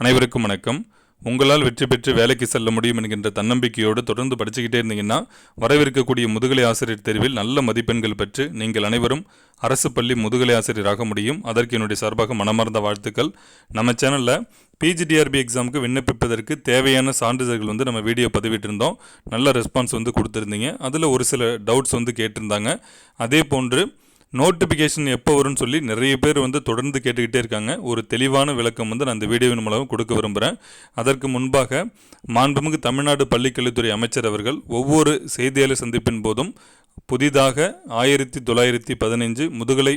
அனைவருக்கும் வணக்கம். உங்களால் வெற்றி பெற்று வேலைக்கு செல்ல முடியும் என்கின்ற தன்னம்பிக்கையோடு தொடர்ந்து படிச்சுக்கிட்டே இருந்தீங்கன்னா வரவிருக்கக்கூடிய முதுகலை ஆசிரியர் தேர்வில் நல்ல மதிப்பெண்கள் பெற்று நீங்கள் அனைவரும் அரசு பள்ளி முதுகலை ஆசிரியராக முடியும். அதற்கு என்னுடைய சார்பாக மனமார்ந்த வாழ்த்துக்கள். நம்ம சேனலில் பிஜிடிஆர்பி எக்ஸாமுக்கு விண்ணப்பிப்பதற்கு தேவையான சான்றிதழ்கள் வந்து நம்ம வீடியோ பதிவிட்டிருந்தோம். நல்ல ரெஸ்பான்ஸ் வந்து கொடுத்துருந்தீங்க. அதில் ஒரு சில டவுட்ஸ் வந்து கேட்டிருந்தாங்க. அதே போன்று நோட்டிஃபிகேஷன் எப்போ வரும்னு சொல்லி நிறைய பேர் வந்து தொடர்ந்து கேட்டுக்கிட்டே இருக்காங்க. ஒரு தெளிவான விளக்கம் வந்து நான் இந்த வீடியோவின் மூலம் கொடுக்க விரும்புகிறேன் அதற்கு முன்பாக மாண்புமிகு தமிழ்நாடு பள்ளிக்கல்வித்துறை அமைச்சர் அவர்கள் ஒவ்வொரு செய்தியாளர் சந்திப்பின் போதும் புதிதாக ஆயிரத்தி தொள்ளாயிரத்தி பதினைஞ்சு முதுகலை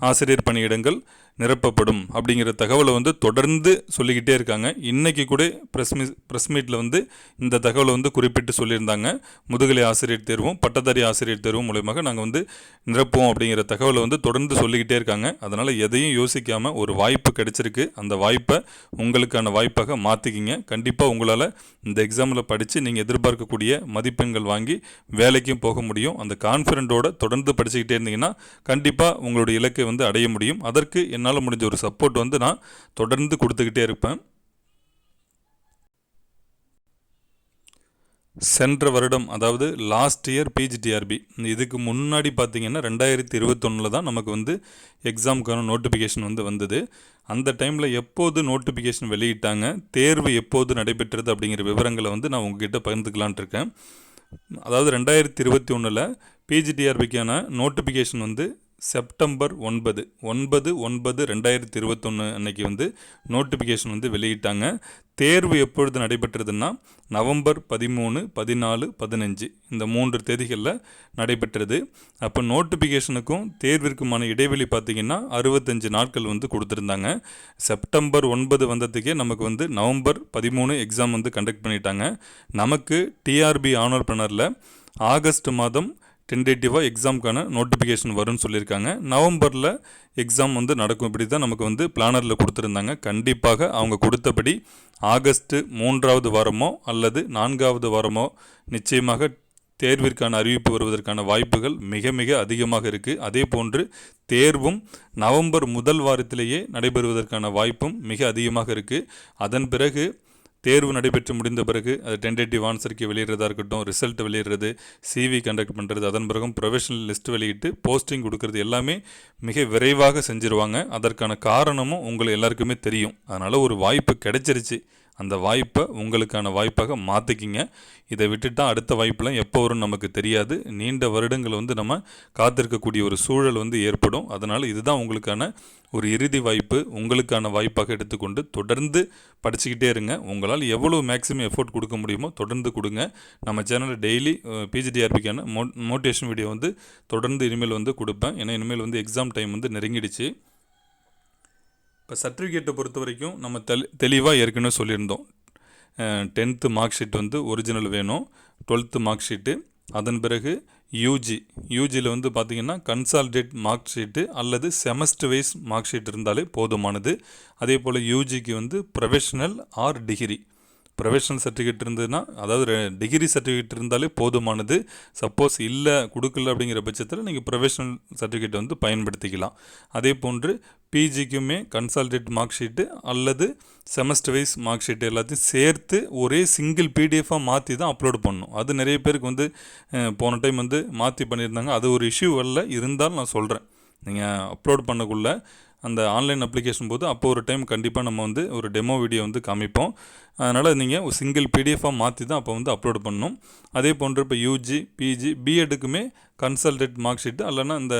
ஆசிரியர் பணியிடங்கள் நிரப்பப்படும் அப்படிங்கிற தகவலை வந்து தொடர்ந்து சொல்லிக்கிட்டே இருக்காங்க. இன்றைக்கி கூட ப்ரெஸ் மீ ப்ரெஸ் மீட்டில் வந்து இந்த தகவலை வந்து குறிப்பிட்டு சொல்லியிருந்தாங்க. முதுகலை ஆசிரியர் தேர்வும் பட்டதாரி ஆசிரியர் தேர்வும் மூலயமாக நாங்கள் வந்து நிரப்புவோம் அப்படிங்கிற தகவலை வந்து தொடர்ந்து சொல்லிக்கிட்டே இருக்காங்க. அதனால் எதையும் யோசிக்காமல் ஒரு வாய்ப்பு கிடைச்சிருக்கு. அந்த வாய்ப்பை உங்களுக்கான வாய்ப்பாக மாற்றிக்கிங்க கண்டிப்பாக உங்களால் இந்த எக்ஸாமில் படித்து நீங்கள் எதிர்பார்க்கக்கூடிய மதிப்பெண்கள் வாங்கி வேலைக்கும் போக முடியும். அந்த கான்ஃபிடென்ட்டோட தொடர்ந்து படிச்சுக்கிட்டே இருந்தீங்கன்னா கண்டிப்பாக உங்களுடைய இலக்கை வந்து அடைய முடியும். அதற்கு என்ன என்னால் முடிஞ்ச ஒரு சப்போர்ட் வந்து நான் தொடர்ந்து கொடுத்துக்கிட்டே இருப்பேன். சென்ற வருடம் அதாவது லாஸ்ட் இயர் பிஜிடிஆர்பி இதுக்கு முன்னாடி பார்த்தீங்கன்னா ரெண்டாயிரத்தி இருபத்தொன்னில் தான் நமக்கு வந்து எக்ஸாமுக்கான நோட்டிஃபிகேஷன் வந்து வந்தது. அந்த டைமில் எப்போது நோட்டிஃபிகேஷன் வெளியிட்டாங்க தேர்வு எப்போது நடைபெற்றது அப்படிங்கிற விவரங்களை வந்து நான் உங்ககிட்ட பகிர்ந்துக்கலான்ட்டு இருக்கேன். அதாவது ரெண்டாயிரத்தி இருபத்தி ஒன்றில் பிஜிடிஆர்பிக்கான நோட்டிஃபிகேஷன் வந்து செப்டம்பர் ஒன்பது ஒன்பது ஒன்பது ரெண்டாயிரத்தி இருபத்தொன்று அன்னைக்கு வந்து நோட்டிஃபிகேஷன் வந்து வெளியிட்டாங்க. தேர்வு எப்பொழுது நடைபெற்றதுன்னா நவம்பர் பதிமூணு பதினாலு பதினஞ்சு இந்த மூன்று தேதிகளில் நடைபெற்றது. அப்போ நோட்டிஃபிகேஷனுக்கும் தேர்விற்குமான இடைவெளி பார்த்திங்கன்னா அறுபத்தஞ்சு நாட்கள் வந்து கொடுத்துருந்தாங்க. செப்டம்பர் ஒன்பது வந்ததுக்கே நமக்கு வந்து நவம்பர் பதிமூணு எக்ஸாம் வந்து கண்டக்ட் பண்ணிட்டாங்க. நமக்கு டிஆர்பி ஆனர் பிளனரில் ஆகஸ்ட் மாதம் டென்டேட்டிவாக எக்ஸாமுக்கான நோட்டிஃபிகேஷன் வரும்னு சொல்லியிருக்காங்க. நவம்பரில் எக்ஸாம் வந்து நடக்கும். இப்படி தான் நமக்கு வந்து பிளானரில் கொடுத்துருந்தாங்க. கண்டிப்பாக அவங்க கொடுத்தபடி ஆகஸ்ட்டு மூன்றாவது வாரமோ அல்லது நான்காவது வாரமோ நிச்சயமாக தேர்விற்கான அறிவிப்பு வருவதற்கான வாய்ப்புகள் மிக மிக அதிகமாக இருக்குது அதே போன்று தேர்வும் நவம்பர் முதல் வாரத்திலேயே நடைபெறுவதற்கான வாய்ப்பும் மிக அதிகமாக இருக்குது அதன் பிறகு தேர்வு நடைபெற்று முடிந்த பிறகு அது டென்டேட்டிவ் ஆன்சருக்கு வெளியிடுறதா இருக்கட்டும் ரிசல்ட் வெளியிடுறது சிவி கண்டக்ட் பண்ணுறது அதன் பிறகும் ப்ரொஃபஷனல் லிஸ்ட் வெளியிட்டு போஸ்டிங் கொடுக்கறது எல்லாமே மிக விரைவாக செஞ்சுருவாங்க. அதற்கான காரணமும் உங்களை எல்லாருக்குமே தெரியும். அதனால் ஒரு வாய்ப்பு கிடைச்சிருச்சு. அந்த வாய்ப்பை உங்களுக்கான வாய்ப்பாக மாற்றிக்கிங்க இதை விட்டுட்டால் அடுத்த வாய்ப்பெலாம் எப்போ வரும் நமக்கு தெரியாது. நீண்ட வருடங்கள் வந்து நம்ம காத்திருக்கக்கூடிய ஒரு சூழல் வந்து ஏற்படும். அதனால் இதுதான் உங்களுக்கான ஒரு இறுதி வாய்ப்பு. உங்களுக்கான வாய்ப்பாக எடுத்துக்கொண்டு தொடர்ந்து படிச்சுக்கிட்டே இருங்க. உங்களால் எவ்வளோ மேக்ஸிமம் எஃபோர்ட் கொடுக்க முடியுமோ தொடர்ந்து கொடுங்க. நம்ம சேனலில் டெய்லி பிஜிடிஆர்பிக்கான மோ மோட்டிவேஷன் வீடியோ வந்து தொடர்ந்து இனிமேல் வந்து கொடுப்பேன். ஏன்னா இனிமேல் வந்து எக்ஸாம் டைம் வந்து நெருங்கிடுச்சு. இப்போ சர்டிஃபிகேட்டை பொறுத்த வரைக்கும் நம்ம தெளி தெளிவாக ஏற்கனவே சொல்லியிருந்தோம். டென்த்து மார்க் ஷீட் வந்து ஒரிஜினல் வேணும். Twelfth mark sheet. அதன் பிறகு யூஜி யூஜியில் வந்து பார்த்திங்கன்னா கன்சால்டேட் மார்க் ஷீட்டு அல்லது செமஸ்டர் வைஸ் மார்க் ஷீட் இருந்தாலே போதுமானது. அதே போல் யூஜிக்கு வந்து professional or degree. Professional certificate இருந்ததுன்னா அதாவது டிகிரி சர்டிஃபிகேட் இருந்தாலே போதுமானது. சப்போஸ் இல்லை கொடுக்கல அப்படிங்கிற பட்சத்தில் நீங்கள் ப்ரொஃபஷனல் சர்டிஃபிகேட் வந்து பயன்படுத்திக்கலாம். அதே போன்று பிஜிக்குமே கன்சால்டேட் மார்க் ஷீட்டு அல்லது செமஸ்டர் வைஸ் மார்க் ஷீட்டு எல்லாத்தையும் சேர்த்து ஒரே சிங்கிள் பிடிஎஃபாக மாற்றி தான் அப்லோட் பண்ணணும். அது நிறைய பேருக்கு வந்து போன டைம் வந்து மாற்றி பண்ணியிருந்தாங்க. அது ஒரு இஷ்யூ வரல இருந்தாலும் நான் சொல்கிறேன் நீங்கள் அப்லோட் பண்ணக்குள்ளே அந்த ஆன்லைன் அப்ளிகேஷன் போது அப்போ ஒரு டைம் கண்டிப்பாக நம்ம வந்து ஒரு டெமோ வீடியோ வந்து காமிப்போம். அதனால் நீங்கள் ஒரு சிங்கிள் பிடிஎஃபாக மாற்றி தான் அப்போ வந்து அப்லோட் பண்ணணும். அதே போன்று இப்போ யூஜி பிஜி பிஎட்டுக்குமே கன்சல்டெட் மார்க் ஷீட்டு அல்லைனா இந்த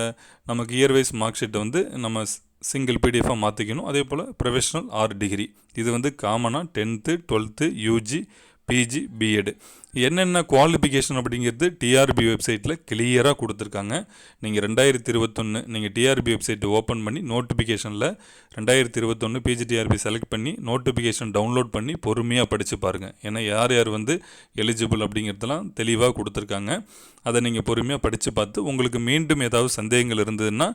நமக்கு இயர் வைஸ் மார்க் ஷீட்டை வந்து நம்ம சிங்கிள் பிடிஎஃபாக மாற்றிக்கணும் அதே போல் ப்ரொஃபஷனல் ஆர் டிகிரி இது வந்து காமனாக tenth twelfth UG PG BEd என்னென்ன குவாலிஃபிகேஷன் அப்படிங்கிறது டிஆர்பி வெப்சைட்டில் கிளியராக கொடுத்துருக்காங்க. நீங்கள் ரெண்டாயிரத்தி இருபத்தொன்று நீங்கள் டிஆர்பி வெப்சைட்டை ஓப்பன் பண்ணி நோட்டிஃபிகேஷனில் ரெண்டாயிரத்தி இருபத்தொன்று பிஜிடிஆர்பி செலக்ட் பண்ணி நோட்டிஃபிகேஷன் டவுன்லோட் பண்ணி பொறுமையாக படித்து பாருங்கள் ஏன்னா யார் யார் வந்து எலிஜிபிள் அப்படிங்கிறதெல்லாம் தெளிவாக கொடுத்துருக்காங்க. அதை நீங்கள் பொறுமையாக படித்து பார்த்து உங்களுக்கு மீண்டும் ஏதாவது சந்தேகங்கள் இருந்ததுன்னா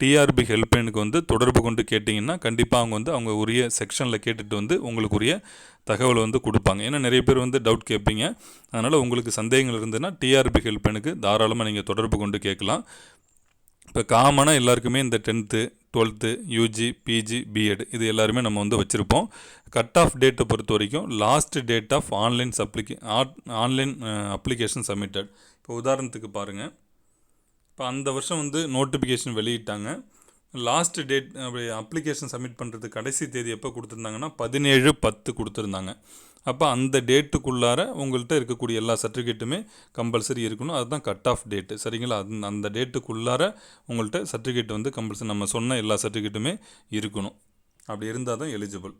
டிஆர்பி ஹெல்ப்லைனுக்கு வந்து தொடர்பு கொண்டு கேட்டிங்கன்னா கண்டிப்பாக அவங்க வந்து அவங்க உரிய செக்ஷனில் கேட்டுட்டு வந்து உங்களுக்கு உரிய தகவலை வந்து கொடுப்பாங்க. ஏன்னா நிறைய பேர் வந்து டவுட் கேட்பீங்க. அதனால் உங்களுக்கு சந்தேகங்கள் இருந்ததுன்னா டிஆர்பி ஹெல்ப்லைனுக்கு தாராளமாக நீங்கள் தொடர்பு கொண்டு கேட்கலாம். இப்போ காமனாக எல்லாருக்குமே இந்த tenth twelfth UG PG BEd இது எல்லாருமே நம்ம வந்து வச்சுருப்போம். கட் ஆஃப் டேட்டை பொறுத்த வரைக்கும் லாஸ்ட் டேட் ஆஃப் ஆன்லைன் சப்ளிகே ஆன்லைன் அப்ளிகேஷன் சப்மிட்டட் இப்போ உதாரணத்துக்கு பாருங்கள் இப்போ அந்த வருஷம் வந்து நோட்டிஃபிகேஷன் வெளியிட்டாங்க. லாஸ்ட் டேட் அப்படி அப்ளிகேஷன் சப்மிட் பண்ணுறது கடைசி தேதி எப்போ கொடுத்துருந்தாங்கன்னா பதினேழு பத்து கொடுத்துருந்தாங்க. அப்போ அந்த டேட்டுக்குள்ளார உங்கள்கிட்ட இருக்கக்கூடிய எல்லா சர்டிஃபிகேட்டுமே கம்பல்சரி இருக்கணும். அதுதான் கட் ஆஃப் டேட்டு சரிங்களா? அந்த அந்த டேட்டுக்குள்ளார உங்கள்கிட்ட சர்டிஃபிகேட் வந்து கம்பல்சரி நம்ம சொன்ன எல்லா சர்டிஃபிகேட்டுமே இருக்கணும். அப்படி இருந்தால் தான் எலிஜிபிள்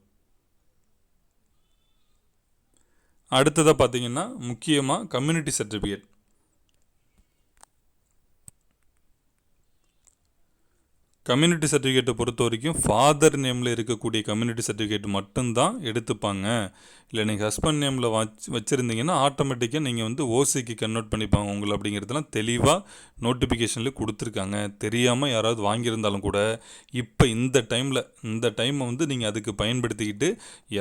அடுத்ததாக பார்த்தீங்கன்னா முக்கியமாக கம்யூனிட்டி சர்டிஃபிகேட் கம்யூனிட்டி சர்டிஃபிகேட்டை பொறுத்த வரைக்கும் ஃபாதர் நேமில் இருக்கக்கூடிய கம்யூனிட்டி சர்டிஃபிகேட் மட்டும்தான் எடுத்துப்பாங்க. இல்லை நீங்கள் ஹஸ்பண்ட் நேமில் வச் வச்சுருந்தீங்கன்னா ஆட்டோமேட்டிக்காக நீங்கள் வந்து ஓசிக்கு கன்வெர்ட் பண்ணிப்பாங்க. உங்களை அப்படிங்கிறதுலாம் தெளிவாக நோட்டிஃபிகேஷனில் கொடுத்துருக்காங்க. தெரியாமல் யாராவது வாங்கியிருந்தாலும் கூட இப்போ இந்த டைமில் இந்த டைமை வந்து நீங்கள் அதுக்கு பயன்படுத்திக்கிட்டு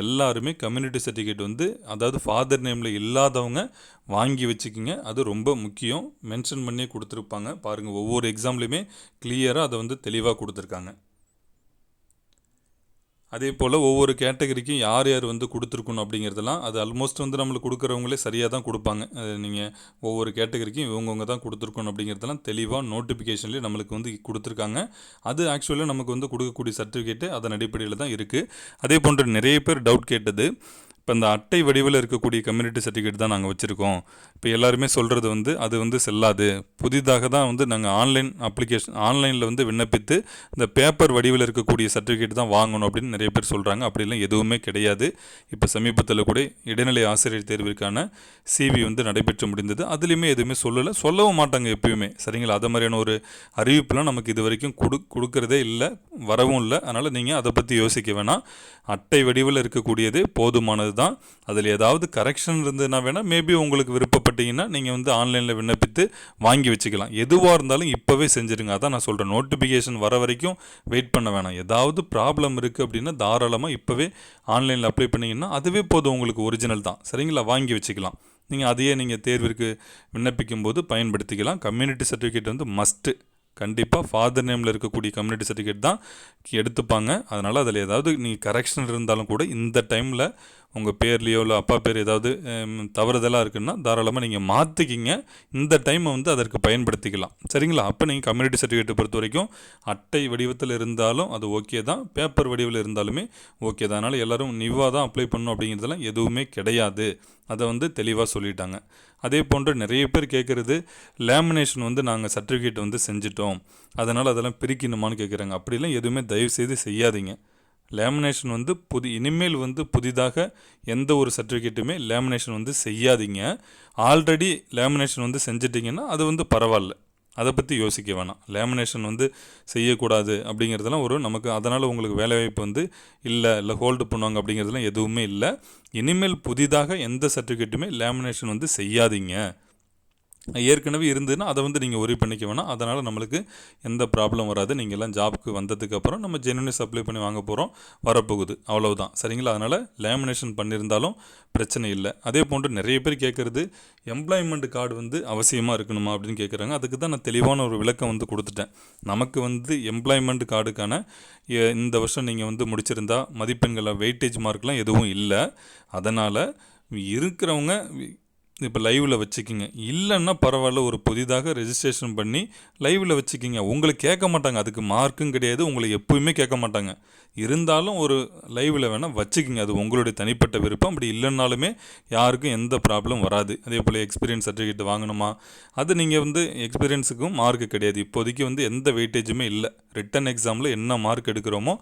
எல்லாருமே கம்யூனிட்டி சர்டிஃபிகேட் வந்து அதாவது ஃபாதர் நேமில் இல்லாதவங்க வாங்கி வச்சுக்கிங்க. அது ரொம்ப முக்கியம். மென்ஷன் பண்ணி கொடுத்துருப்பாங்க. பாருங்கள் ஒவ்வொரு எக்ஸாம்லேயுமே கிளியராக அதை வந்து தெளிவாக கொடுத்துருக்காங்க. அதே போல் ஒவ்வொரு கேட்டகரிக்கும் யார் யார் வந்து கொடுத்துருக்கணும் அப்படிங்கிறதெல்லாம் அது ஆல்மோஸ்ட் வந்து நம்மளுக்கு கொடுக்குறவங்களே சரியாக தான் கொடுப்பாங்க. நீங்கள் ஒவ்வொரு கேட்டகரிக்கும் இவங்கவுங்க தான் கொடுத்துருக்கணும் அப்படிங்கிறதெல்லாம் தெளிவாக நோட்டிஃபிகேஷன்லேயே நம்மளுக்கு வந்து கொடுத்துருக்காங்க. அது ஆக்சுவலாக நமக்கு வந்து கொடுக்கக்கூடிய சர்டிஃபிகேட்டு அதன் அடிப்படையில் தான் இருக்குது அதே போன்று நிறைய பேர் டவுட் கேட்டது. இப்போ இந்த அட்டை வடிவில் இருக்கக்கூடிய கம்யூனிட்டி சர்டிஃபிகேட் தான் நாங்கள் வச்சுருக்கோம். இப்போ எல்லாருமே சொல்கிறது வந்து அது வந்து செல்லாது. புதிதாக தான் வந்து நாங்கள் ஆன்லைன் அப்ளிகேஷன் ஆன்லைனில் வந்து விண்ணப்பித்து இந்த பேப்பர் வடிவில் இருக்கக்கூடிய சர்டிஃபிகேட் தான் வாங்கணும் அப்படின்னு நிறைய பேர் சொல்கிறாங்க அப்படிலாம் எதுவுமே கிடையாது. இப்போ சமீபத்தில் கூட இடைநிலை ஆசிரியர் தேர்விற்கான சிவி வந்து நடைபெற்று முடிந்தது. அதுலேயுமே எதுவுமே சொல்லலை. சொல்லவும் மாட்டாங்க எப்பயுமே. சரிங்களா? அது மாதிரியான ஒரு அறிவிப்புலாம் நமக்கு இது வரைக்கும் கொடு கொடுக்கறதே இல்லை. வரவும் இல்லை. அதனால் நீங்கள் அதை பற்றி யோசிக்க வேணாம். அட்டை வடிவில் இருக்கக்கூடியது போதுமானது தான். அதில் ஏதாவது கரெக்ஷன் இருந்ததுன்னா வேணால் மேபி உங்களுக்கு விருப்பப்பட்டீங்கன்னா நீங்கள் வந்து ஆன்லைனில் விண்ணப்பித்து வாங்கி வச்சுக்கலாம். எதுவாக இருந்தாலும் இப்போவே செஞ்சுருங்க. அதான் நான் சொல்கிறேன் நோட்டிஃபிகேஷன் வர வரைக்கும் வெயிட் பண்ண வேணாம். ஏதாவது ப்ராப்ளம் இருக்குது அப்படின்னா தாராளமாக இப்போவே ஆன்லைனில் அப்ளை பண்ணிங்கன்னா அதுவே போதும் உங்களுக்கு ஒரிஜினல் தான். சரிங்களா? வாங்கி வச்சுக்கலாம். நீங்கள் அதையே நீங்கள் தேர்விற்கு விண்ணப்பிக்கும் போது பயன்படுத்திக்கலாம். கம்யூனிட்டி சர்டிஃபிகேட் வந்து மஸ்ட்டு கண்டிப்பாக ஃபாதர் நேமில் இருக்கக்கூடிய கம்யூனிட்டி சர்டிஃபிகேட் தான் எடுத்துப்பாங்க. அதனால் அதில் ஏதாவது நீங்கள் கரெக்ஷன் இருந்தாலும் கூட இந்த டைமில் உங்கள் பேர்லேயோ இல்லை அப்பா பேர் ஏதாவது தவறுதலாக இருக்குன்னா தாராளமாக நீங்கள் மாற்றிக்கிங்க இந்த டைமை வந்து அதற்கு பயன்படுத்திக்கலாம். சரிங்களா? அப்போ நீங்கள் கம்யூனிட்டி சர்டிஃபிகேட்டை பொறுத்த வரைக்கும் அட்டை வடிவத்தில் இருந்தாலும் அது ஓகே தான். பேப்பர் வடிவில் இருந்தாலுமே ஓகே தான். அதனால் எல்லோரும் நிவாக தான் அப்ளை பண்ணணும் அப்படிங்கிறதெல்லாம் எதுவுமே கிடையாது. அதை வந்து தெளிவாக சொல்லிட்டாங்க. அதே போன்று நிறைய பேர் கேட்குறது லேமினேஷன் வந்து நாங்கள் சர்டிஃபிகேட் வந்து செஞ்சிட்டோம். அதனால் அதெல்லாம் பிரிக்கணுமான்னு கேட்குறாங்க. அப்படிலாம் எதுவுமே தயவுசெய்து செய்யாதீங்க. லேமினேஷன் வந்து புது இனிமேல் வந்து புதிதாக எந்த ஒரு சர்டிஃபிகேட்டுமே லேமினேஷன் வந்து செய்யாதீங்க. ஆல்ரெடி லேமினேஷன் வந்து செஞ்சிட்டிங்கன்னா அது வந்து பரவாயில்ல. அதை பற்றி யோசிக்க வேணாம். லேமினேஷன் வந்து செய்யக்கூடாது அப்படிங்கிறதெல்லாம் ஒரு நமக்கு அதனால் உங்களுக்கு வேலைவாய்ப்பு வந்து இல்லை இல்லை ஹோல்டு பண்ணுவாங்க அப்படிங்கிறதுலாம் எதுவுமே இல்லை. இனிமேல் புதிதாக எந்த சர்டிஃபிகேட்டுமே லேமினேஷன் வந்து செய்யாதீங்க. ஏற்கனவே இருந்ததுன்னா அதை வந்து நீங்கள் ஒரி பண்ணிக்க வேணாம். அதனால் நம்மளுக்கு எந்த ப்ராப்ளம் வராது. நீங்கள் எல்லாம் ஜாபுக்கு வந்ததுக்கப்புறம் நம்ம ஜெனுவனஸ் சப்ளை பண்ணி வாங்க போகிறோம் வரப்போகுது. அவ்வளவுதான். சரிங்களா? அதனால் லேமினேஷன் பண்ணியிருந்தாலும் பிரச்சனை இல்லை. அதே போன்று நிறைய பேர் கேட்குறது எம்ப்ளாய்மெண்ட் கார்டு வந்து அவசியமாக இருக்கணுமா அப்படின்னு கேட்குறாங்க. அதுக்கு தான் நான் தெளிவான ஒரு விளக்கம் வந்து கொடுத்துட்டேன். நமக்கு வந்து எம்ப்ளாய்மெண்ட் கார்டுக்கான இந்த வருஷம் நீங்கள் வந்து முடிச்சிருந்தா மதிப்பெண்களை வெயிட்டேஜ் மார்க்லாம் எதுவும் இல்லை. அதனால் இருக்கிறவங்க இப்போ லைவில் வச்சுக்கிங்க. இல்லைன்னா பரவாயில்ல ஒரு புதிதாக ரெஜிஸ்ட்ரேஷன் பண்ணி லைவில் வச்சுக்கிங்க. உங்களை கேட்க மாட்டாங்க. அதுக்கு மார்க்கும் கிடையாது. உங்களை எப்போயுமே கேட்க மாட்டாங்க. இருந்தாலும் ஒரு லைவில் வேணால் வச்சுக்கிங்க. அது உங்களுடைய தனிப்பட்ட விருப்பம். அப்படி இல்லைன்னாலுமே யாருக்கும் எந்த ப்ராப்ளம் வராது. அதே போல் எக்ஸ்பீரியன்ஸ் சர்டிஃபிகேட் வாங்கணுமா? அது நீங்கள் வந்து எக்ஸ்பீரியன்ஸுக்கும் மார்க் கிடையாது. இப்போதைக்கு வந்து எந்த வெயிட்டேஜுமே இல்லை. ரிட்டன் எக்ஸாமில் என்ன மார்க் எடுக்கிறோமோ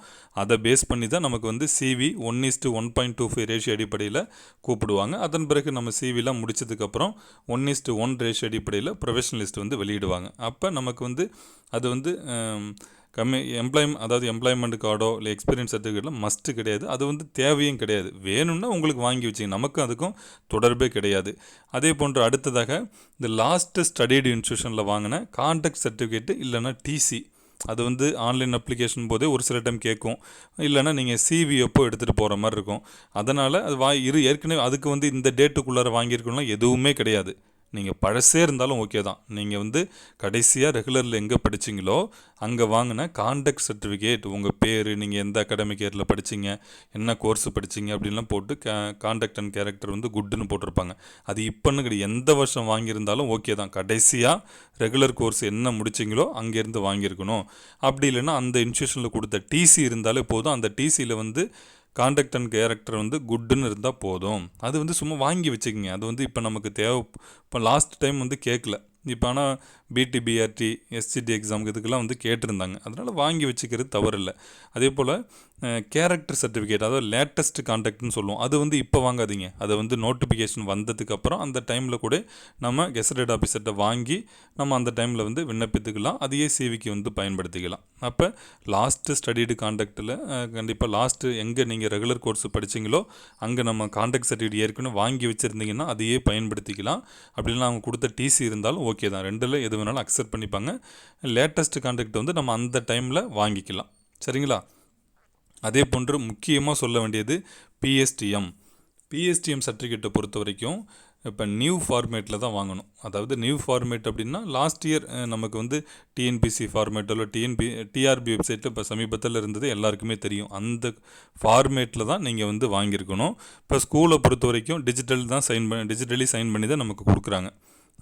அதை பேஸ் பண்ணி தான் நமக்கு வந்து CV one is to one point two five ratio அடிப்படையில் கூப்பிடுவாங்க. அதன் பிறகு நம்ம சிவிலாம் முடிச்சதுக்கப்புறம் one is to one ratio அடிப்படையில் ப்ரொஃபஷனலிஸ்ட் வந்து வெளியிடுவாங்க. அப்போ நமக்கு வந்து அது வந்து கம்மி எம்ப்ளாயம் அதாவது எம்ப்ளாய்மெண்ட் கார்டோ இல்லை எக்ஸ்பீரியன்ஸ் சர்டிஃபிகேட்லாம் மஸ்ட்டு கிடையாது. அது வந்து தேவையும் கிடையாது. வேணும்னா உங்களுக்கு வாங்கி வச்சிங்க. நமக்கும் அதுக்கும் தொடர்பே கிடையாது. அதே போன்று அடுத்ததாக இந்த லாஸ்ட்டு ஸ்டடிடு இன்ஸ்டியூஷனில் வாங்கின கான்டாக்ட் சர்டிஃபிகேட்டு இல்லைனா டிசி அது வந்து ஆன்லைன் அப்ளிகேஷன் போதே ஒரு சில டைம் கேட்கும். இல்லைனா நீங்கள் சிவி எப்போ எடுத்துகிட்டு போகிற மாதிரி இருக்கும். அதனால் அது வா இரு ஏற்கனவே அதுக்கு வந்து இந்த டேட்டுக்குள்ளார வாங்கியிருக்கணும்லாம் எதுவுமே கிடையாது. நீங்கள் பழசே இருந்தாலும் ஓகே தான். நீங்கள் வந்து கடைசியாக ரெகுலரில் எங்கே படிச்சீங்களோ அங்கே வாங்கின கான்டக்ட் சர்டிஃபிகேட் உங்கள் பேர் நீங்கள் எந்த அகாடமிக் இயரில் படிச்சிங்க என்ன கோர்ஸ் படிச்சீங்க அப்படின்லாம் போட்டு கா காண்டக்ட் அண்ட் கேரக்டர் வந்து குட்டுன்னு போட்டிருப்பாங்க. அது இப்போன்னு கிடையாது எந்த வருஷம் வாங்கியிருந்தாலும் ஓகே தான். கடைசியாக ரெகுலர் கோர்ஸ் என்ன முடிச்சிங்களோ அங்கேருந்து வாங்கியிருக்கணும். அப்படி இல்லைன்னா அந்த இன்ஸ்டியூஷனில் கொடுத்த டிசி இருந்தாலே போதும். அந்த டிசியில் வந்து காண்டக்ட் அண்ட் கேரக்டர் வந்து குட்டுன்னு இருந்தால் போதும். அது வந்து சும்மா வாங்கி வச்சுக்கோங்க. அது வந்து இப்போ நமக்கு தேவை இப்போ லாஸ்ட் டைம் வந்து கேட்கல இப்போ ஆனால் பிடி பிஆர்டி எஸ்சிடி எக்ஸாமுக்கு இதுக்கெல்லாம் வந்து கேட்டிருந்தாங்க. அதனால் வாங்கி வச்சுக்கிறது தவறில்லை. அதே போல் கேரக்டர் சர்டிஃபிகேட் அதாவது லேட்டஸ்ட் கான்டாக்ட்னு சொல்லுவோம். அது வந்து இப்போ வாங்காதீங்க. அதை வந்து நோட்டிஃபிகேஷன் வந்ததுக்கப்புறம் அந்த டைமில் கூட நம்ம கெசடட் ஆஃபீஸர்கிட்ட வாங்கி நம்ம அந்த டைமில் வந்து விண்ணப்பித்துக்கலாம். அதையே சிவிக்கு வந்து பயன்படுத்திக்கலாம். அப்போ லாஸ்ட்டு ஸ்டடிடு கான்டாக்டில் கண்டிப்பாக லாஸ்ட்டு எங்கே நீங்கள் ரெகுலர் கோர்ஸ் படிச்சீங்களோ அங்கே நம்ம கான்டாக்ட் சர்டிஃபிகேட் ஏற்கனவே வாங்கி வச்சுருந்தீங்கன்னா அதையே பயன்படுத்திக்கலாம். அப்படின்னா அவங்க கொடுத்த டிசி இருந்தாலும் ஓகே தான். ரெண்டில் எது வேணாலும் அக்செப்ட் பண்ணிப்பாங்க. லேட்டஸ்ட் கான்ட்ராக்ட் வந்து நம்ம அந்த டைமில் வாங்கிக்கலாம். சரிங்களா? அதே போன்று முக்கியமாக சொல்ல வேண்டியது பிஎஸ்டிஎம் பிஎஸ்டிஎம் சர்டிஃபிகேட்டை பொறுத்த வரைக்கும் இப்போ நியூ ஃபார்மேட்டில் தான் வாங்கணும். அதாவது நியூ ஃபார்மேட் அப்படின்னா லாஸ்ட் இயர் நமக்கு வந்து டிஎன்பிசி ஃபார்மேட்டோ இல்லை டிஎன்பி டிஆர்பி வெப்சைட்டில் இப்போ சமீபத்தில் இருந்தது எல்லாருக்குமே தெரியும். அந்த ஃபார்மேட்டில் தான் நீங்கள் வந்து வாங்கியிருக்கணும். இப்போ ஸ்கூலை பொறுத்த வரைக்கும் டிஜிட்டல் தான் சைன் பண்ணி டிஜிட்டலி சைன் பண்ணி தான் நமக்கு கொடுக்குறாங்க.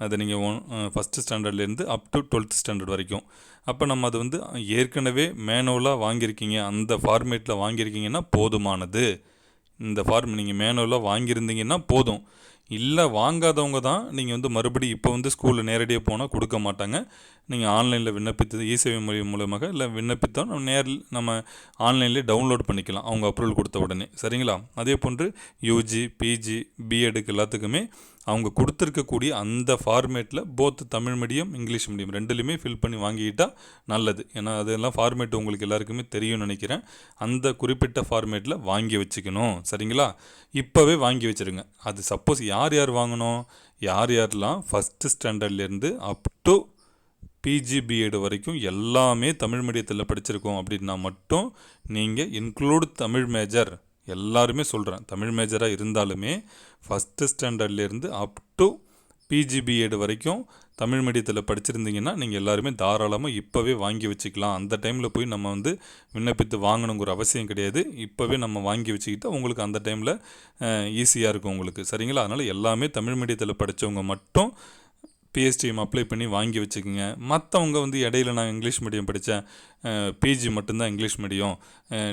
அதை நீங்கள் ஒன் ஃபஸ்ட்டு ஸ்டாண்டர்ட்லேருந்து அப் டு டுவெல்த் ஸ்டாண்டர்ட் வரைக்கும். அப்போ நம்ம அது வந்து ஏற்கனவே மேனுவலாக வாங்கியிருக்கீங்க. அந்த ஃபார்மேட்டில் வாங்கியிருக்கீங்கன்னா போதுமானது. இந்த ஃபார்ம் நீங்கள் மேனுவலாக வாங்கியிருந்தீங்கன்னா போதும். இல்லை வாங்காதவங்க தான் நீங்கள் வந்து மறுபடியும் இப்போ வந்து ஸ்கூலில் நேரடியாக போனால் கொடுக்க மாட்டாங்க. நீங்கள் ஆன்லைனில் விண்ணப்பித்தது இசேவை முறை மூலமாக இல்லை விண்ணப்பித்தோம் நம்ம நேரில் நம்ம ஆன்லைன்லேயே டவுன்லோட் பண்ணிக்கலாம். அவங்க அப்ரூவல் கொடுத்த உடனே. சரிங்களா? அதே போன்று யூஜி பிஜி பிஎடுக்கு எல்லாத்துக்குமே அவங்க கொடுத்துருக்கக்கூடிய அந்த ஃபார்மேட்டில் both Tamil medium English medium ரெண்டுலையுமே fill பண்ணி வாங்கிக்கிட்டால் நல்லது. ஏன்னா அதெல்லாம் ஃபார்மேட் உங்களுக்கு எல்லாருக்குமே தெரியும்னு நினைக்கிறேன். அந்த குறிப்பிட்ட ஃபார்மேட்டில் வாங்கி வச்சுக்கணும். சரிங்களா? இப்போவே வாங்கி வச்சுருங்க. அது சப்போஸ் யார் யார் வாங்கணும்? யார் யாரெல்லாம் ஃபஸ்ட்டு ஸ்டாண்டர்ட்லேருந்து அப் டு பிஜி பிஎட் வரைக்கும் எல்லாமே தமிழ் மீடியத்தில் படிச்சிருக்கோம் அப்படின்னா மட்டும் நீங்கள் இன்க்ளூட் தமிழ் மேஜர் எல்லாருமே சொல்கிறேன் தமிழ் மேஜராக இருந்தாலுமே ஃபஸ்ட்டு ஸ்டாண்டர்ட்லேருந்து அப் டு பிஜிபிஎட் வரைக்கும் தமிழ் மீடியத்தில் படிச்சிருந்தீங்கன்னா நீங்கள் எல்லாருமே தாராளமாக இப்போவே வாங்கி வச்சுக்கலாம். அந்த டைமில் போய் நம்ம வந்து விண்ணப்பித்து வாங்கணுங்கிற அவசியம் கிடையாது. இப்போவே நம்ம வாங்கி வச்சுக்கிட்டால் உங்களுக்கு அந்த டைமில் ஈஸியாக இருக்கும் உங்களுக்கு. சரிங்களா? அதனால் எல்லாமே தமிழ் மீடியத்தில் படித்தவங்க மட்டும் பிஎஸ்டிஎம் அப்ளை பண்ணி வாங்கி வச்சுக்கோங்க. மற்றவங்க வந்து இடையில நான் இங்கிலீஷ் மீடியம் படித்தேன் பிஜி மட்டும்தான் English medium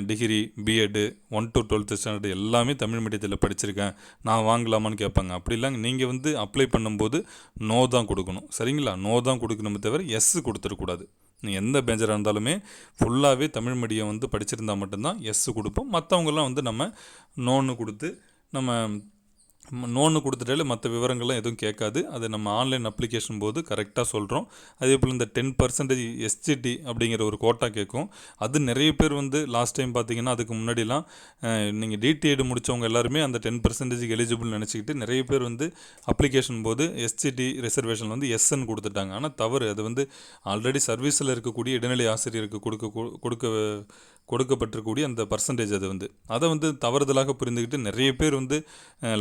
degree BEd one to twelfth standard எல்லாமே தமிழ் மீடியத்தில் படிச்சிருக்கேன். நான் வாங்கலாமான்னு கேட்பாங்க. அப்படிலாம் நீங்கள் வந்து அப்ளை பண்ணும்போது நோ தான் கொடுக்கணும். சரிங்களா? நோ தான் கொடுக்கணுமே தவிர எஸ் கொடுத்துடக்கூடாது. நீ எந்த பேஞ்சராக இருந்தாலுமே ஃபுல்லாகவே தமிழ் மீடியம் வந்து படிச்சிருந்தா மட்டும்தான் எஸ் கொடுப்போம். மற்றவங்கெல்லாம் வந்து நம்ம நோன்னு கொடுத்து நம்ம நோன்னு கொடுத்துட்டாலே மற்ற விவரங்கள்லாம் எதுவும் கேட்காது. அது நம்ம ஆன்லைன் அப்ளிகேஷன் போது கரெக்டாக சொல்கிறோம் அதே போல் இந்த டென் பர்சன்டேஜ் எஸ்டிடி அப்படிங்கிற ஒரு கோட்டா கேட்கும். அது நிறைய பேர் வந்து லாஸ்ட் டைம் பார்த்தீங்கன்னா அதுக்கு முன்னாடிலாம் நீங்கள் டிடிஎட் முடித்தவங்க எல்லாருமே அந்த டென் பர்சன்டேஜ் எலிஜிபிள் நினச்சிக்கிட்டு நிறைய பேர் வந்து அப்ளிகேஷன் போது எஸ்சிடி ரிசர்வேஷன் வந்து எஸ்என் கொடுத்துட்டாங்க. ஆனால் தவறு. அது வந்து ஆல்ரெடி சர்வீஸில் இருக்கக்கூடிய இடைநிலை ஆசிரியருக்கு கொடுக்க கொடுக்க கொடுக்கப்பட்டிருக்கக்கூடிய அந்த பர்சன்டேஜ் அது வந்து. அதை வந்து தவறுதலாக புரிந்துக்கிட்டு நிறைய பேர் வந்து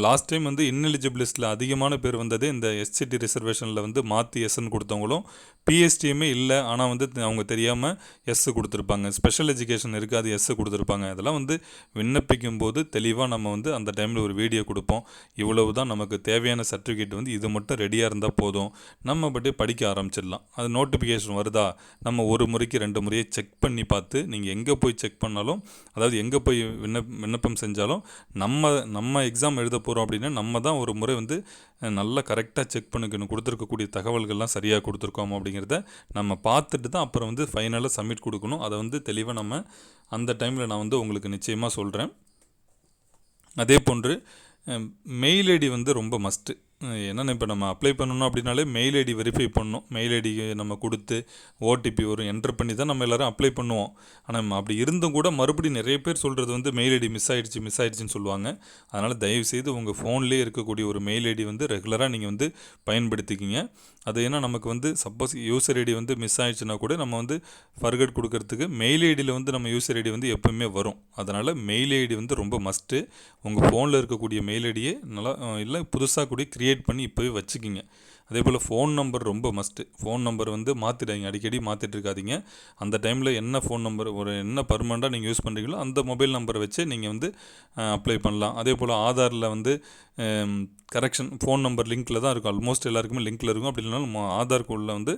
லாஸ்ட் டைம் வந்து இன்எலிஜிபிள் லிஸ்ட்டில் அதிகமான பேர் வந்ததே இந்த எஸ்சிடி ரிசர்வேஷனில் வந்து மாற்றி எஸ்ன்னு கொடுத்தவங்களும் பிஎஸ்டியுமே இல்லை ஆனால் வந்து அவங்க தெரியாமல் எஸ் கொடுத்துருப்பாங்க. ஸ்பெஷல் எஜுகேஷன் இருக்குது அது எஸ் கொடுத்துருப்பாங்க. அதெல்லாம் வந்து விண்ணப்பிக்கும் போது தெளிவாக நம்ம வந்து அந்த டைமில் ஒரு வீடியோ கொடுப்போம். இவ்வளவு தான் நமக்கு தேவையான சர்டிஃபிகேட் வந்து இது மட்டும் ரெடியாக இருந்தால் போதும். நம்ம பற்றி படிக்க ஆரம்பிச்சிடலாம். அது நோட்டிஃபிகேஷன் வருதா? நம்ம ஒரு முறைக்கு ரெண்டு முறையை செக் பண்ணி பார்த்து நீங்கள் எங்கே போய் செக் பண்ணாலும் அதாவது எங்கே போய் விண்ணப் விண்ணப்பம் செஞ்சாலும் நம்ம நம்ம எக்ஸாம் எழுத போகிறோம் அப்படின்னா நம்ம தான் ஒரு முறை வந்து நல்லா கரெக்டாக செக் பண்ணிக்கணும். கொடுத்துருக்கக்கூடிய தகவல்கள்லாம் சரியாக கொடுத்துருக்கோம் அப்படிங்கிறத நம்ம பார்த்துட்டு தான் அப்புறம் வந்து ஃபைனலாக சப்மிட் கொடுக்கணும். அதை வந்து தெளிவாக நம்ம அந்த டைமில் நான் வந்து உங்களுக்கு நிச்சயமாக சொல்கிறேன் அதே போன்று மெயில் ஐடி வந்து ரொம்ப மஸ்ட்டு என்னென்ன இப்போ நம்ம அப்ளை பண்ணணும் அப்படின்னாலே மெயில் ஐடி வெரிஃபை பண்ணணும். மெயில் ஐடி நம்ம கொடுத்து ஓடிபி வரும் என்ட்ரு பண்ணி தான் நம்ம எல்லோரும் அப்ளை பண்ணுவோம். ஆனால் அப்படி இருந்தும் கூட மறுபடியும் நிறைய பேர் சொல்கிறது வந்து மெயில் ஐடி மிஸ் ஆகிடுச்சு மிஸ் ஆகிடுச்சின்னு சொல்லுவாங்க. அதனால் தயவுசெய்து உங்கள் ஃபோன்லேயே இருக்கக்கூடிய ஒரு மெயில் ஐடி வந்து ரெகுலராக நீங்கள் வந்து பயன்படுத்திக்கிங்க. அது ஏன்னா நமக்கு வந்து சப்போஸ் யூசர் ஐடி வந்து மிஸ் ஆயிடுச்சுன்னா கூட நம்ம வந்து ஃபர்கட் கொடுக்கறதுக்கு மெயில் ஐடியில் வந்து நம்ம யூசர் ஐடி வந்து எப்போவுமே வரும். அதனால் மெயில் ஐடி வந்து ரொம்ப மஸ்ட்டு உங்கள் ஃபோனில் இருக்கக்கூடிய மெயில் ஐடியே நல்லா இல்லை புதுசாக கூட க்ரியேட் பண்ணி இப்போவே வச்சுக்கிங்க. அதே போல் ஃபோன் நம்பர் ரொம்ப மஸ்ட்டு ஃபோன் நம்பர் வந்து மாற்றிடாதீங்க அடிக்கடி மாற்றிட்டு இருக்காதீங்க அந்த டைமில் என்ன ஃபோன் நம்பர் ஒரு என்ன பர்மனெண்ட்டாக நீங்கள் யூஸ் பண்ணுறீங்களோ அந்த மொபைல் நம்பரை வச்சு நீங்கள் வந்து அப்ளை பண்ணலாம். அதே போல் ஆதாரில் வந்து கரெக்ஷன் ஃபோன் நம்பர் லிங்க்கில் தான் இருக்கும். ஆல்மோஸ்ட் எல்லாருக்குமே லிங்க்கில் இருக்கும். அப்படி இல்லைனாலும் ஆதார் கோடில் வந்து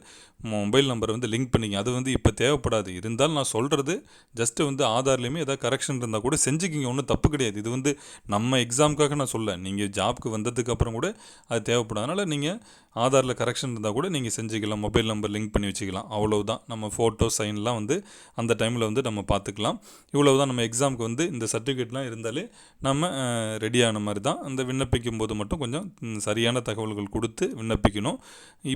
மொபைல் நம்பரை வந்து லிங்க் பண்ணிங்க. அது வந்து இப்போ தேவைப்படாது. இருந்தாலும் நான் சொல்கிறது ஜஸ்ட்டு வந்து ஆதார்லேயுமே ஏதாவது கரெக்ஷன் இருந்தால் கூட செஞ்சுக்கிங்க. ஒன்றும் தப்பு கிடையாது. இது வந்து நம்ம எக்ஸாமுக்காக நான் சொல்ல. நீங்கள் ஜாப்க்கு வந்ததுக்கப்புறம் கூட அது தேவைப்படும் அதனால் நீங்கள் ஆதாரில் கரெக்ஷன் இருந்தால் கூட நீங்கள் செஞ்சுக்கலாம். மொபைல் நம்பர் லிங்க் பண்ணி வச்சுக்கலாம். அவ்வளவுதான். நம்ம ஃபோட்டோ சைன்லாம் வந்து அந்த டைமில் வந்து நம்ம பார்த்துக்கலாம். இவ்வளவு தான் நம்ம எக்ஸாமுக்கு வந்து இந்த சர்டிஃபிகேட்லாம் இருந்தாலே நம்ம ரெடியான மாதிரி தான். அந்த விண்ணப்பிக்கும் போது மட்டும் கொஞ்சம் சரியான தகவல்கள் கொடுத்து விண்ணப்பிக்கணும்.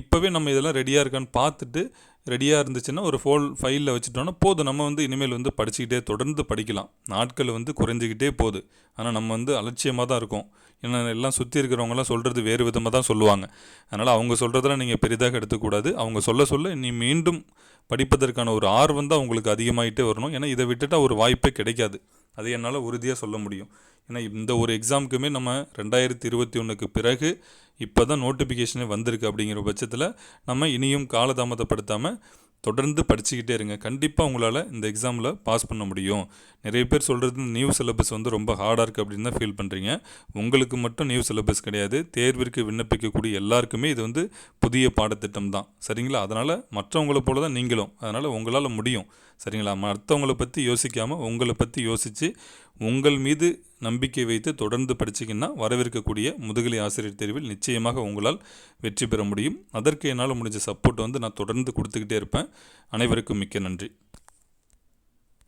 இப்போவே நம்ம இதெல்லாம் ரெடியாக இருக்கான்னு பார்த்துட்டு ரெடியாக இருந்துச்சுன்னா ஒரு ஃபோல் ஃபைலில் வச்சுட்டோன்னா போதும். நம்ம வந்து இனிமேல் வந்து படிச்சுக்கிட்டே தொடர்ந்து படிக்கலாம். நாட்கள் வந்து குறைஞ்சிக்கிட்டே போகுது. ஆனால் நம்ம வந்து அலட்சியமாக தான் இருக்கோம். ஏன்னா எல்லாம் சுற்றி இருக்கிறவங்களாம் சொல்கிறது வேறு விதமாக தான் சொல்லுவாங்க. அதனால் அவங்க சொல்கிறதெல்லாம் நீங்கள் பெரிதாக எடுத்துக்கூடாது அவங்க சொல்ல சொல்ல நீ மீண்டும் படிப்பதற்கான ஒரு ஆர்வம் தான் உங்களுக்கு அதிகமாகிட்டே வரணும். ஏன்னா இதை விட்டுட்டா ஒரு வாய்ப்பே கிடைக்காது. அது என்னால் உறுதியாக சொல்ல முடியும். ஏன்னா இந்த ஒரு எக்ஸாமுக்குமே நம்ம ரெண்டாயிரத்தி இருபத்தி ஒன்றுக்கு பிறகு இப்போ தான் நோட்டிஃபிகேஷனே வந்திருக்கு அப்படிங்கிற பட்சத்தில் நம்ம இனியும் காலதாமதப்படுத்தாமல் தொடர்ந்து படிச்சுக்கிட்டே இருங்க. கண்டிப்பாக உங்களால் இந்த எக்ஸாமில் பாஸ் பண்ண முடியும். நிறைய பேர் சொல்கிறது நியூ சிலபஸ் வந்து ரொம்ப ஹார்டாக இருக்குது அப்படின்னு தான் ஃபீல் பண்ணுறீங்க உங்களுக்கு மட்டும் நியூ சிலபஸ் கிடையாது. தேர்விற்கு விண்ணப்பிக்கக்கூடிய எல்லாருக்குமே இது வந்து புதிய பாடத்திட்டம் தான். சரிங்களா? அதனால் மற்றவங்களை போல தான் நீங்களும். அதனால் உங்களால் முடியும். சரிங்களா? மற்றவங்கள பற்றி யோசிக்காமல் உங்களை பற்றி யோசித்து உங்கள் மீது நம்பிக்கை வைத்து தொடர்ந்து படிச்சிங்கன்னா வரவிருக்கக்கூடிய முதுகலை ஆசிரியர் தேர்வில் நிச்சயமாக உங்களால் வெற்றி பெற முடியும். அதற்கு என்னால் முடிஞ்ச சப்போர்ட் வந்து நான் தொடர்ந்து கொடுத்துக்கிட்டே இருப்பேன். அனைவருக்கும் மிக்க நன்றி.